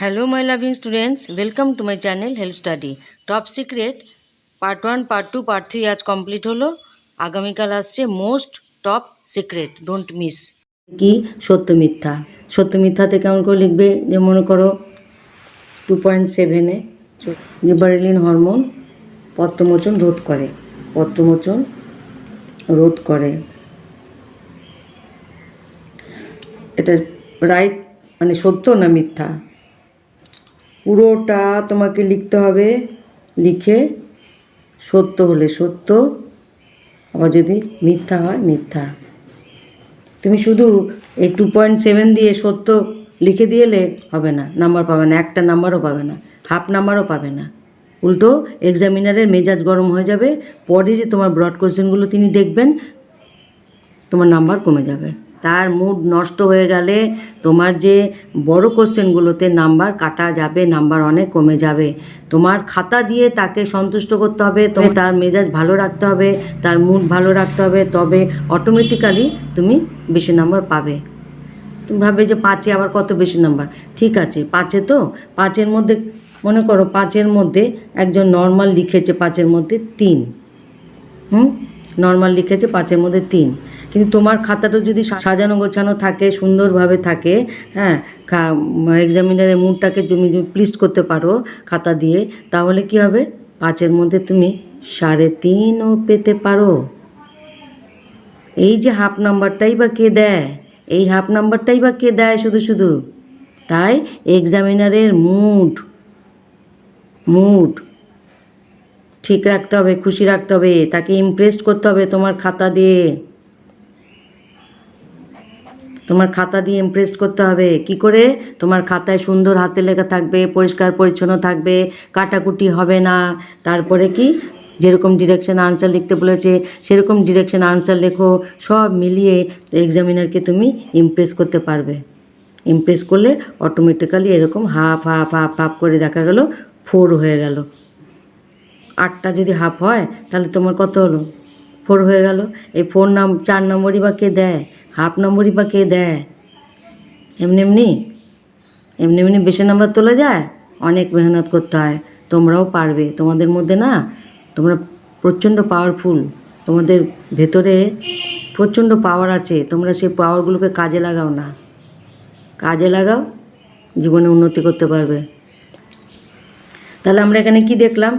Hello my loving students welcome to my channel help study top secret part one part two part three আজ complete হলো। আগামীকাল আসছে most top secret don't miss কি? সত্য মিথ্যা। সত্য মিথ্যাতে কেমন করে লিখবে? যে মনে করো টু পয়েন্ট সেভেনে জিবারেলিন হরমোন পত্রমোচন রোধ করে। পত্রমোচন রোধ করে। এটা রাইট মানে সত্য না মিথ্যা? পুরোটা তোমাকে লিখতে হবে, লিখে সত্য হলে সত্য, আবার যদি মিথ্যা হয় মিথ্যা। তুমি শুধু এই টু পয়েন্ট সেভেন দিয়ে সত্য লিখে দিয়েলে হবে না নাম্বার পাবে না, একটা নাম্বারও পাবে না হাফ নাম্বারও পাবে না। উল্টো এক্সামিনারের মেজাজ গরম হয়ে যাবে, পরে যে তোমার ব্রড কোশ্চেনগুলো তিনি দেখবেন, তোমার নাম্বার কমে যাবে। তার মুড নষ্ট হয়ে গেলে তোমার যে বড় কোশ্চেনগুলোতে নাম্বার কাটা যাবে নাম্বার অনেক কমে যাবে। তোমার খাতা দিয়ে তাকে সন্তুষ্ট করতে হবে তবে তার মেজাজ ভালো রাখতে হবে তার মুড ভালো রাখতে হবে তবে অটোমেটিক্যালি তুমি বেশি নাম্বার পাবে। তুমি ভাবে যে পাঁচে আবার কত বেশি নাম্বার? ঠিক আছে পাঁচে তো? পাঁচের মধ্যে মনে করো পাঁচের মধ্যে একজন নর্মাল লিখেছে পাঁচের মধ্যে তিন। হুম? নর্মাল লিখেছে পাঁচের মধ্যে তিন। কিন্তু তোমার খাতাটা যদি সাজানো গোছানো থাকে, সুন্দরভাবে থাকে হ্যাঁ এক্সামিনারের মুডটাকে তুমি প্লিজ করতে পারো খাতা দিয়ে, তাহলে কি হবে? পাঁচের মধ্যে তুমি সাড়ে তিনও পেতে পারো। এই যে হাফ নাম্বারটাই বা কে দেয়? এই হাফ নাম্বারটাই বা কে দেয় শুধু শুধু? তাই এক্সামিনারের মুড মুড ঠিক রাখতে হবে, খুশি রাখতে হবে, তাকে ইমপ্রেস করতে হবে তোমার খাতা দিয়ে। তোমার খাতা দিয়ে ইমপ্রেস করতে হবে। কি করে? তোমার খাতায় সুন্দর হাতে লেখা থাকবে, পরিষ্কার, পরিচ্ছন্ন থাকবে, কাটাকুটি হবে না। তারপরে কি? যেরকম ডিরেকশন আনসার লিখতে বলেছে, সেরকম ডিরেকশন আনসার লেখো। সব মিলিয়ে এক্সামিনারকে তুমি ইমপ্রেস করতে পারবে। ইমপ্রেস করলে অটোমেটিক্যালি এরকম হাফ হাফ হাফ হাফ করে দেখা গেল ফোর হয়ে গেল। আটটা যদি হাফ হয়, তাহলে তোমার কত হলো? ফোর হয়ে গেল। এই ফোর নাম, চার নম্বরই বা কে দেয়? হাফ নম্বরই বা কে দেয়? এমনি এমনি এমনি এমনি বেশি নাম্বার তোলা যায়? অনেক মেহনত করতে হয়। তোমরাও পারবে। তোমাদের মধ্যে না, তোমরা প্রচণ্ড পাওয়ারফুল তোমাদের ভেতরে প্রচণ্ড পাওয়ার আছে। তোমরা সেই পাওয়ারগুলোকে কাজে লাগাও না। কাজে লাগাও, জীবনে উন্নতি করতে পারবে। তাহলে আমরা এখানে কি দেখলাম?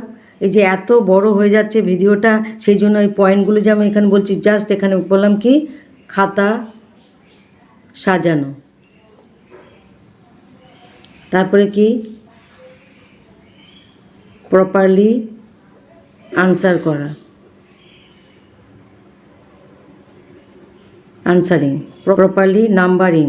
এই যে এত বড় হয়ে যাচ্ছে ভিডিওটা, সেই জন্য এই পয়েন্টগুলো যে আমি এখানে বলছি জাস্ট এখানে বললাম কি খাতা সাজানো। তারপরে কি? প্রপারলি আনসার করা। Answering properly numbering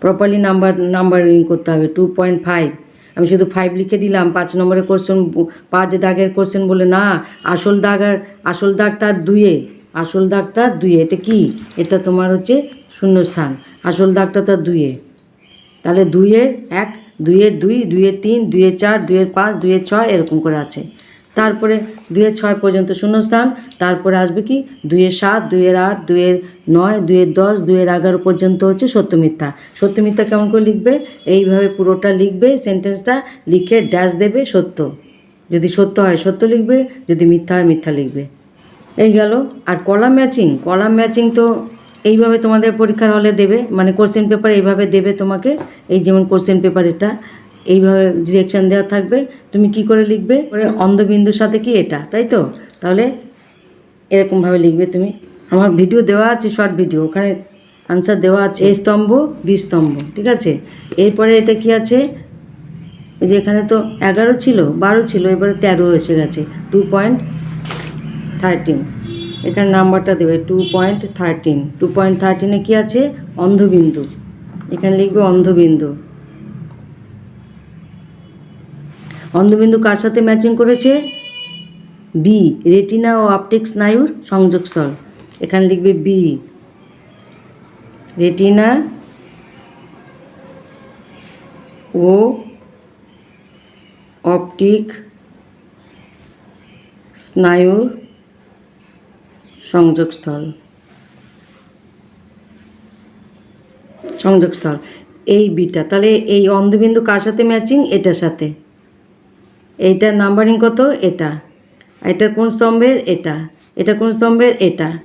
properly number numbering করতে হবে টু পয়েন্ট ফাইভ আমি শুধু ফাইভ লিখে দিলাম, পাঁচ নম্বরের কোশ্চেন পাঁচ দাগের কোশ্চেন বলে না, আসল দাগ আর, আসল দাগ তার দুয়ে আসল দাগ তার দুয়ে এটা কি? এটা তোমার হচ্ছে শূন্যস্থান। আসল দাগটা তার দুয়ে তাহলে দুইয়ের এক, দুইয়ের দুই, দুইয়ের তিন, দুইয়ের চার, দুইয়ের পাঁচ, দুইয়ের ছয় এরকম করে আছে। তারপরে দুইয়ের ছয় পর্যন্ত শূন্যস্থান, তারপরে আসবে কি? দুইয়ের সাত, দুইয়ের আট, দুইয়ের নয়, দুইয়ের দশ, দুইয়ের এগারো পর্যন্ত হচ্ছে সত্য মিথ্যা সত্য মিথ্যা কেমন করে লিখবে? এইভাবে পুরোটা লিখবে, সেন্টেন্সটা লিখে ড্যাশ দেবে সত্য। যদি সত্য হয়, সত্য লিখবে, যদি মিথ্যা হয়, মিথ্যা লিখবে। এই গেল। আর কলাম ম্যাচিং কলাম ম্যাচিং তো এইভাবে তোমাদের পরীক্ষার হলে দেবে মানে কোশ্চেন পেপার এইভাবে দেবে তোমাকে, এই যেমন কোশ্চেন পেপার এটা। এইভাবে ডিরেকশন দেওয়া থাকবে। তুমি কি করে লিখবে? করে অন্ধবিন্দুর সাথে কি এটা? তাই তো? তাহলে এরকমভাবে লিখবে তুমি। আমার ভিডিও দেওয়া আছে শর্ট ভিডিও ওখানে আনসার দেওয়া আছে। এ স্তম্ভ, বি স্তম্ভ, ঠিক আছে? এরপরে এটা কি আছে? যে এখানে তো এগারো ছিল, বারো ছিল, এবারে তেরো এসে গেছে। টু পয়েন্ট থার্টিন এখানে নাম্বারটা দেবে two point thirteen two point থার্টিনে কী আছে? অন্ধবিন্দু। এখানে লিখবে অন্ধবিন্দু। অন্ধবিন্দু কার সাথে ম্যাচিং করেছে? বি রেটিনা ও অপটিক স্নায়ুর সংযোগস্থল। এখানে লিখবে বি রেটিনা ও অপটিক স্নায়ুর সংযোগস্থল। সংযোগস্থল। এই বিটা তাহলে এই অন্ধবিন্দু কার সাথে ম্যাচিং এটার সাথে। এইটার নাম্বারিং কত? এটা। এটা কোন স্তম্ভের? এটা। এটা কোন স্তম্ভের? এটা।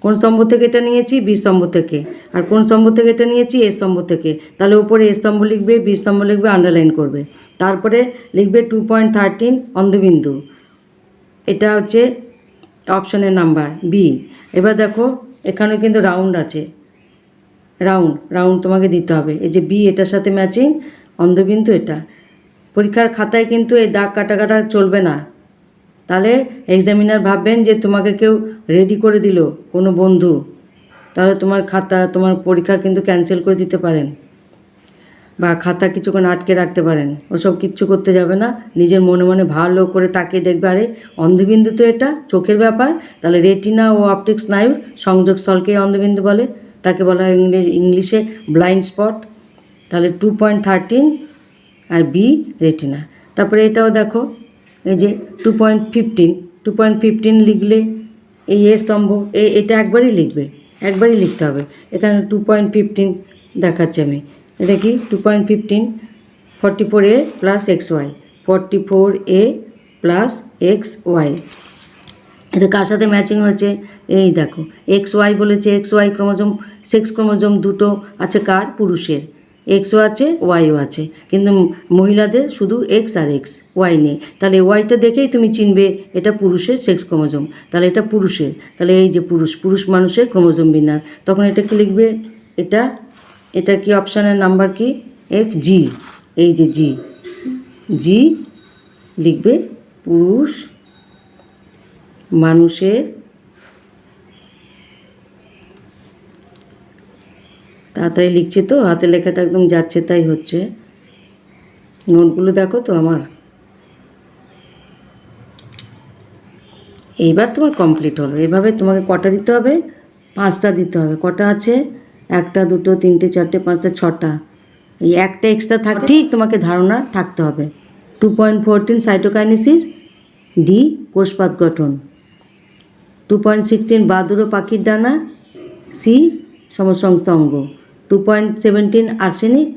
কোন স্তম্ভ থেকে এটা নিয়েছি? বি স্তম্ভ থেকে। আর কোন স্তম্ভ থেকে এটা নিয়েছি? এ স্তম্ভ থেকে। তাহলে উপরে এ স্তম্ভ লিখবে, বি স্তম্ভ লিখবে আন্ডারলাইন করবে। তারপরে লিখবে টু পয়েন্ট থার্টিন অন্ধবিন্দু। এটা হচ্ছে অপশনের নাম্বার বি এবার দেখো এখানে কিন্তু রাউন্ড আছে। রাউন্ড রাউন্ড তোমাকে দিতে হবে। এই যে বি এটার সাথে ম্যাচিং অন্ধবিন্দু এটা। পরীক্ষার খাতায় কিন্তু এই দাগ কাটা কাটা চলবে না। তাহলে এক্সামিনার ভাববেন যে তোমাকে কেউ রেডি করে দিল, কোনো বন্ধু। তাহলে তোমার খাতা, তোমার পরীক্ষা কিন্তু ক্যান্সেল করে দিতে পারেন। বা খাতা কিছুক্ষণ আটকে রাখতে পারেন। ওসব কিচ্ছু করতে যাবে না। নিজের মনে মনে ভালো করে তাকিয়ে দেখবে, আরে, অন্ধবিন্দু তো এটা, চোখের ব্যাপার। তাহলে রেটিনা ও অপটিক স্নায়ুর সংযোগস্থলকে অন্ধবিন্দু বলে। তাকে বলা হয় ইংলিশে ব্লাইন্ড স্পট তাহলে টু পয়েন্ট থার্টিন আর বি রেটিনা তারপরে এটাও দেখো, এই যে two point fifteen two point fifteen লিখলে এই এ স্তম্ভ, এ, এটা একবারই লিখবে, একবারই লিখতে হবে। এখানে টু পয়েন্ট ফিফটিন দেখাচ্ছি আমি। এটা কি? Two point fifteen forty four A plus X Y forty four A plus X Y এটা কার সাথে ম্যাচিং হয়েছে? এই দেখো এক্স ওয়াই বলেছে X Y chromosome sex chromosome দুটো আছে কার? পুরুষের। এক্সও আছে ওয়াইও আছে। কিন্তু মহিলাদের শুধু এক্স আর এক্স ওয়াই নেই। তাহলে ওয়াইটা দেখেই তুমি চিনবে এটা পুরুষের সেক্স ক্রোমোজোম তাহলে এটা পুরুষের। তাহলে এই যে পুরুষ পুরুষ মানুষের ক্রোমোজোম বিন্যাস। তখন এটা কি লিখবে এটা এটা কি অপশানের নাম্বার কি? এফ জি এই যে জি জি লিখবে পুরুষ মানুষের তাড়াতাড়ি লিখছি তো হাতে লেখাটা একদম যাচ্ছে তাই হচ্ছে। নোটগুলো দেখো তো আমার। এইবার তোমার কমপ্লিট হলো। এভাবে তোমাকে কটা দিতে হবে? পাঁচটা দিতে হবে। কটা আছে? একটা, দুটো, তিনটে, চারটে, পাঁচটা, ছটা। এই একটা এক্সট্রা থাকে ঠিক তোমাকে ধারণা থাকতে হবে। টু পয়েন্ট ফোরটিন সাইটোকাইনেসিস ডি কোষপাত গঠন। টু পয়েন্ট সিক্সটিন বাদুড়ো পাখির ডানা সি সমসংস্থ অঙ্গ। টু পয়েন্ট সেভেন্টিন আর্সেনিক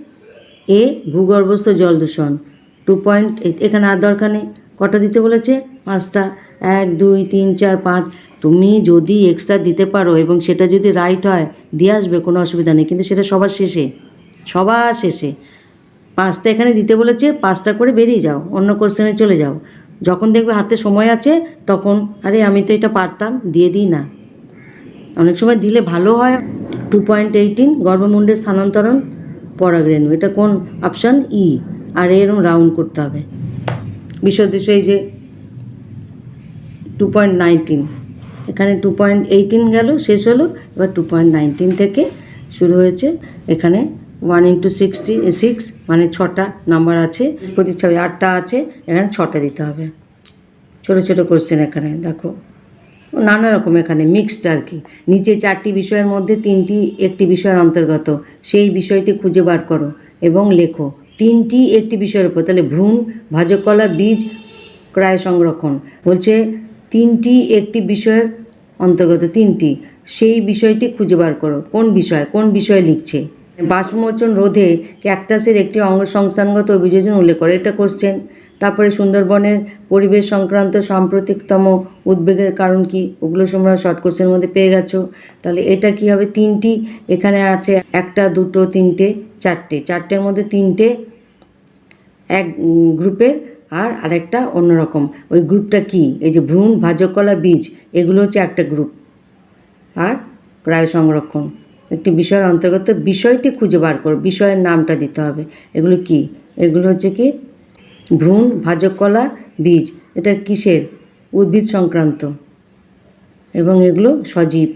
এ ভূগর্ভস্থ জল দূষণ। টু পয়েন্ট এখানে আর দরকার নেই। কটা দিতে বলেছে? পাঁচটা। এক, দুই, তিন, চার, পাঁচ। তুমি যদি এক্সট্রা দিতে পারো এবং সেটা যদি রাইট হয়, দিয়ে আসবে, কোনো অসুবিধা নেই। কিন্তু সেটা সবার শেষে। সবার শেষে। পাঁচটা এখানে দিতে বলেছে, পাঁচটা করে বেরিয়ে যাও। অন্য কোশ্চেনে চলে যাও। যখন দেখবে হাতে সময় আছে, তখন, আরে, আমি তো এটা পারতাম, দিয়ে দিই না। অনেক সময় দিলে ভালো হয়। টু পয়েন্ট এইটিন গর্ভমুণ্ডের স্থানান্তরণ পরাগরেণু এটা কোন অপশান ই আর এরকম রাউন্ড করতে হবে। বিশদৃশ্য এই যে টু পয়েন্ট নাইনটিন এখানে টু পয়েন্ট এইটিন গেল, শেষ হলো। এবার টু পয়েন্ট নাইনটিন থেকে শুরু হয়েছে। এখানে ওয়ান ইন্টু সিক্সটি সিক্স মানে ছটা নাম্বার আছে। প্রতিচ্ছবি আটটা আছে। এখানে ছটা দিতে হবে। ছোটো ছোটো কোশ্চেন এখানে, দেখো। নানা রকম এখানে মিক্সড আর কি। নিচে চারটি বিষয়ের মধ্যে তিনটি একটি বিষয়ের অন্তর্গত। সেই বিষয়টি খুঁজে বার করো এবং লেখো। তিনটি একটি বিষয়ের উপর, তাহলে ভ্রূণ, ভাজকলা, বীজ, ক্রায় সংরক্ষণ। বলছে তিনটি একটি বিষয়ের অন্তর্গত তিনটি। সেই বিষয়টি খুঁজে বার করো। কোন বিষয়? কোন বিষয় লিখছে? বাষ্পমোচন রোধে ক্যাকটাসের একটি অঙ্গ সংস্থানগত অভিযোজন উল্লেখ করে। এটা কোশ্চেন তারপরে সুন্দরবনের পরিবেশ সংক্রান্ত সাম্প্রতিকতম উদ্বেগের কারণ কি? ওগুলো তোমরা শর্ট কোশ্চেনের মধ্যে পেয়ে গেছো। তাহলে এটা কি হবে? তিনটি। এখানে আছে একটা, দুটো, তিনটে, চারটে। চারটের মধ্যে তিনটে এক গ্রুপের আর আরেকটা অন্যরকম। ওই গ্রুপটা কি? এই যে ভ্রূণ ভাজকলা বীজ, এগুলো হচ্ছে একটা গ্রুপ আর ক্রায় সংরক্ষণ। একটি বিষয়ের অন্তর্গত বিষয়টি খুঁজে বার করো। বিষয়ের নামটা দিতে হবে। এগুলো কি? এগুলো হচ্ছে কি ভ্রূণ ভাজকলা বীজ। এটা কিসের? উদ্ভিদ সংক্রান্ত। এবং এগুলো সজীব।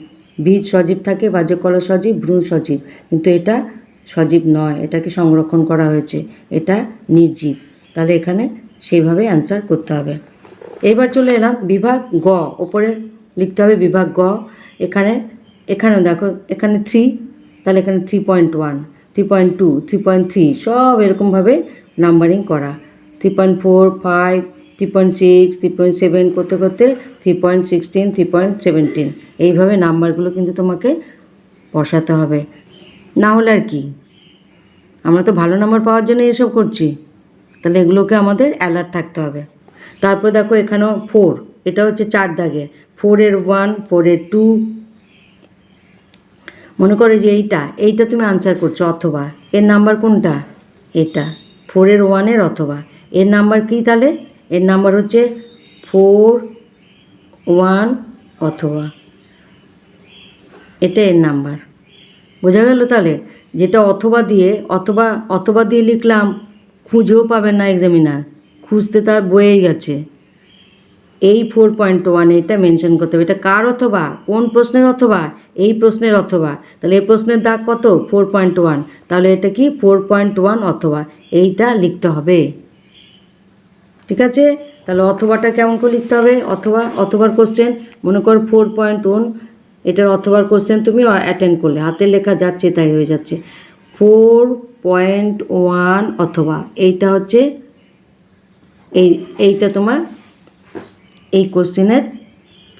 বীজ সজীব থাকে ভাজকলা সজীব, ভ্রূণ সজীব। কিন্তু এটা সজীব নয়, এটাকে সংরক্ষণ করা হয়েছে। এটা নির্জীব। তাহলে এখানে সেইভাবে অ্যান্সার করতে হবে। এবার চলে এলাম বিভাগ গ। ওপরে লিখতে হবে বিভাগ গ। এখানে এখানে দেখো, এখানে থ্রি তাহলে এখানে three point one three point two three point three সব এরকমভাবে নাম্বারিং করা। Three four five six seven করতে করতে three point sixteen three point seventeen এইভাবে নাম্বারগুলো কিন্তু তোমাকে বসাতে হবে। না হলে আর কি? আমরা তো ভালো নাম্বার পাওয়ার জন্য এসব করছি। তাহলে এগুলোকে আমাদের অ্যালার্ট থাকতে হবে। তারপর দেখো এখানেও ফোর এটা হচ্ছে চার দাগের ফোরের ওয়ান ফোরের টু মনে করে যে এইটা এইটা তুমি আনসার করছ অথবা। এর নাম্বার কোনটা? এটা। ফোরের ওয়ানের অথবা। এর নাম্বার কি তাহলে? এর নাম্বার হচ্ছে ফোর ওয়ান অথবা এটা এর নাম্বার। বোঝা গেল তাহলে? যেটা অথবা দিয়ে, অথবা অথবা দিয়ে লিখলাম, খুঁজেও পাবেন না এক্সামিনার খুঁজতে তার বয়েই গেছে। এই ফোর পয়েন্ট ওয়ান এটা মেনশন করতে হবে। এটা কার অথবা? কোন প্রশ্নের অথবা? এই প্রশ্নের অথবা। তাহলে এই প্রশ্নের দাগ কত? Four point one. তাহলে এটা কি? ফোর পয়েন্ট ওয়ান অথবা। এইটা লিখতে হবে। ঠিক আছে? তাহলে অথবাটা কেমন করে লিখতে হবে? অথবা, অথবার কোশ্চেন মনে কর ফোর পয়েন্ট ওয়ান এটার অথবার কোশ্চেন তুমি অ্যাটেন্ড করলে। হাতের লেখা যাচ্ছে, তাই হয়ে যাচ্ছে। ফোর পয়েন্ট ওয়ান অথবা, এইটা হচ্ছে এই, এইটা তোমার এই কোশ্চেনের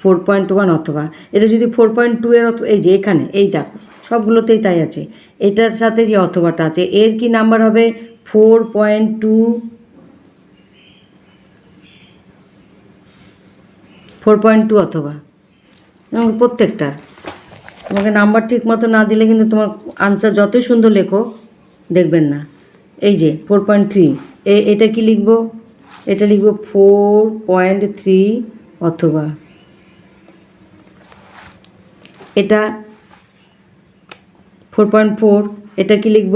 ফোর পয়েন্ট ওয়ান অথবা। এটা যদি ফোর পয়েন্ট টু এর এই যে এখানে, এই দেখো, সবগুলোতেই তাই আছে। এটার সাথে যে অথবাটা আছে, এর কি নাম্বার হবে? Four point two four point two অথবা। এবং প্রত্যেকটা। তোমাকে নাম্বার ঠিক মতো না দিলে কিন্তু তোমার আনসার যতই সুন্দর লেখো, দেখবেন না। এই যে, ফোর পয়েন্ট থ্রি এটা কি লিখব? এটা লিখব ফোর পয়েন্ট থ্রি অথবা। এটা ফোর পয়েন্ট ফোর, এটা কি লিখব?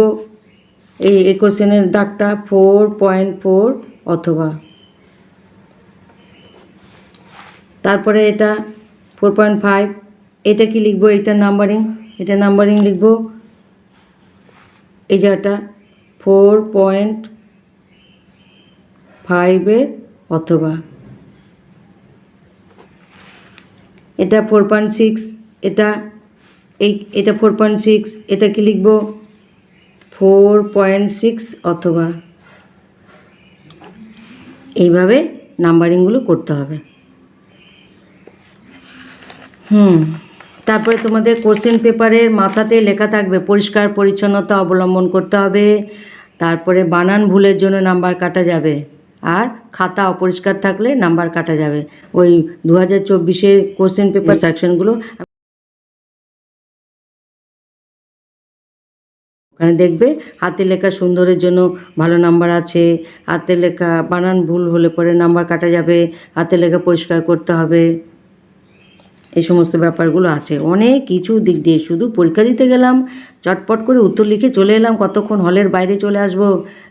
এই কোশ্চেনের দাগটা ফোর পয়েন্ট ফোর অথবা। তারপরে এটা ফোর পয়েন্ট ফাইভ এটা কি লিখব? এইটার নাম্বারিং এটা নাম্বারিং লিখব। এই জায়গাটা ফোর পয়েন্ট ফাইভে অথবা। এটা ফোর পয়েন্ট সিক্স এটা এই, এটা ফোর পয়েন্ট সিক্স এটা কি লিখব? ফোর পয়েন্ট সিক্স অথবা। এইভাবে নাম্বারিংগুলো করতে হবে। হুম। তারপরে তোমাদের কোশ্চেন পেপারের মাথাতে লেখা থাকবে পরিষ্কার পরিচ্ছন্নতা অবলম্বন করতে হবে তারপরে বানান ভুলের জন্য নাম্বার কাটা যাবে আর খাতা অপরিষ্কার থাকলে নাম্বার কাটা যাবে। ওই দু হাজার চব্বিশের কোশ্চেন পেপার ইনস্ট্রাকশনগুলো ওখানে দেখবে হাতে লেখা সুন্দরের জন্য ভালো নাম্বার আছে হাতে লেখা বানান ভুল হলে পরে নাম্বার কাটা যাবে হাতে লেখা পরিষ্কার করতে হবে। এই সমস্ত ব্যাপারগুলো আছে। অনেক কিছু দিক দিয়ে শুধু পরীক্ষা দিতে গেলাম, চটপট করে উত্তর লিখে চলে এলাম, কতক্ষণ হলের বাইরে চলে আসব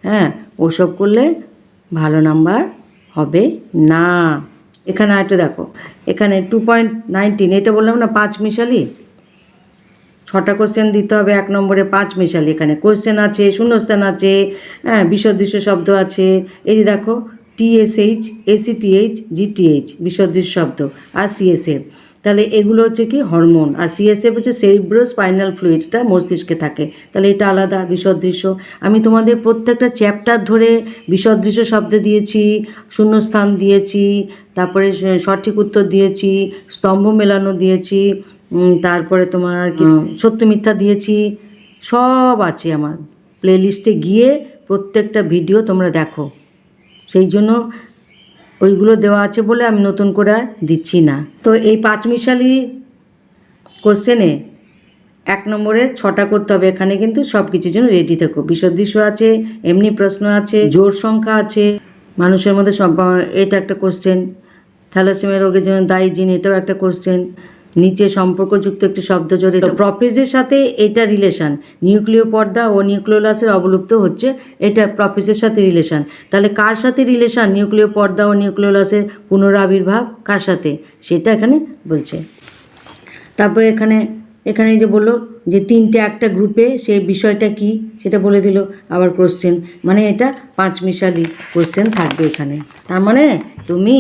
হ্যাঁ? ওসব করলে ভালো নাম্বার হবে না। এখানে আরেকটু দেখো, এখানে টু পয়েন্ট নাইনটিন এটা বললাম না পাঁচ মিশালি? ছটা কোশ্চেন দিতে হবে, এক নম্বরে পাঁচ মিশালি, এখানে কোশ্চেন আছে, শূন্যস্থান আছে হ্যাঁ বিসদৃশ্য শব্দ আছে। এই যে দেখো টিএসএইচ এসিটিএইচ জিটিএইচ বিসদৃশ্য শব্দ, আর সিএসএফ তাহলে এগুলো হচ্ছে কি হরমোন আর সিএসএফ হচ্ছে সেরিব্রো স্পাইনাল ফ্লুইডটা মস্তিষ্কে থাকে। তাহলে এটা আলাদা বিসদৃশ্য। আমি তোমাদের প্রত্যেকটা চ্যাপ্টার ধরে বিসদৃশ্য শব্দ দিয়েছি শূন্যস্থান দিয়েছি তারপরে সঠিক উত্তর দিয়েছি স্তম্ভ মেলানো দিয়েছি তারপরে তোমার সত্য মিথ্যা দিয়েছি সব আছে আমার। প্লেলিস্টে গিয়ে প্রত্যেকটা ভিডিও তোমরা দেখো। সেই জন্য ওইগুলো দেওয়া আছে বলে আমি নতুন করে দিচ্ছি না। তো এই পাঁচ মিশালি কোশ্চেনে এক নম্বরে ছটা করতে হবে এখানে কিন্তু সব কিছুর জন্য রেডি থেকো। বিসদৃশ্য আছে, এমনি প্রশ্ন আছে, জোর সংখ্যা আছে, মানুষের মধ্যে সব এটা একটা কোশ্চেন থ্যালাসেমিয়া রোগের জন্য দায়ী জিন, এটাও একটা কোশ্চেন নিচে সম্পর্কযুক্ত একটি শব্দ জড়িত। প্রফেজের সাথে এটা রিলেশন নিউক্লিয় পর্দা ও নিউক্লিওলাসের অবলুপ্ত হচ্ছে এটা প্রফেজের সাথে রিলেশন তাহলে কার সাথে রিলেশন নিউক্লিয় পর্দা ও নিউক্লিওলাসের পুনরাবির্ভাব কার সাথে? সেটা এখানে বলছে। তারপরে এখানে এখানে যে বলল যে তিনটে একটা গ্রুপে সেই বিষয়টা কি, সেটা বলে দিল আবার কোশ্চেন মানে এটা পাঁচ মিশালি কোশ্চেন থাকবে এখানে। তার মানে তুমি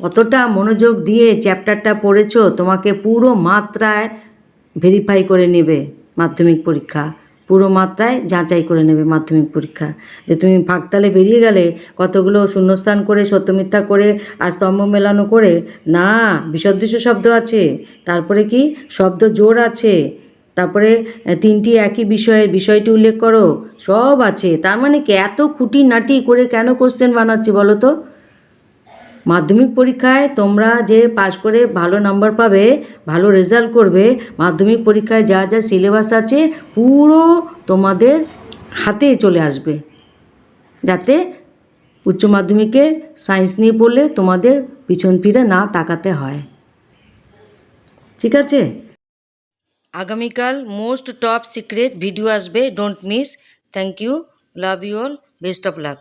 কতটা মনোযোগ দিয়ে চ্যাপ্টারটা পড়েছো, তোমাকে পুরো মাত্রায় ভেরিফাই করে নেবে মাধ্যমিক পরীক্ষা। পুরো মাত্রায় যাচাই করে নেবে মাধ্যমিক পরীক্ষা। যে তুমি ফাঁকতালে বেরিয়ে গেলে, কতগুলো শূন্যস্থান করে সত্যমিথ্যা করে আর স্তম্ভ মেলানো করে, না, বিসদৃশ্য শব্দ আছে। তারপরে কি? শব্দ জোর আছে। তারপরে তিনটি একই বিষয়ের বিষয়টি উল্লেখ করো। সব আছে। তার মানে কি এত খুঁটিনাটি করে কেন কোশ্চেন বানাচ্ছি বলো তো? মাধ্যমিক পরীক্ষায় তোমরা যে পাশ করে ভালো নাম্বার পাবে, ভালো রেজাল্ট করবে, মাধ্যমিক পরীক্ষায় যা যা সিলেবাস আছে পুরো তোমাদের হাতে চলে আসবে। যাতে উচ্চ মাধ্যমিকে সায়েন্স নিয়ে পড়লে তোমাদের পিছন ফিরে না তাকাতে হয়। ঠিক আছে? আগামীকাল মোস্ট টপ সিক্রেট ভিডিও আসবে don't miss thank you love you all best of luck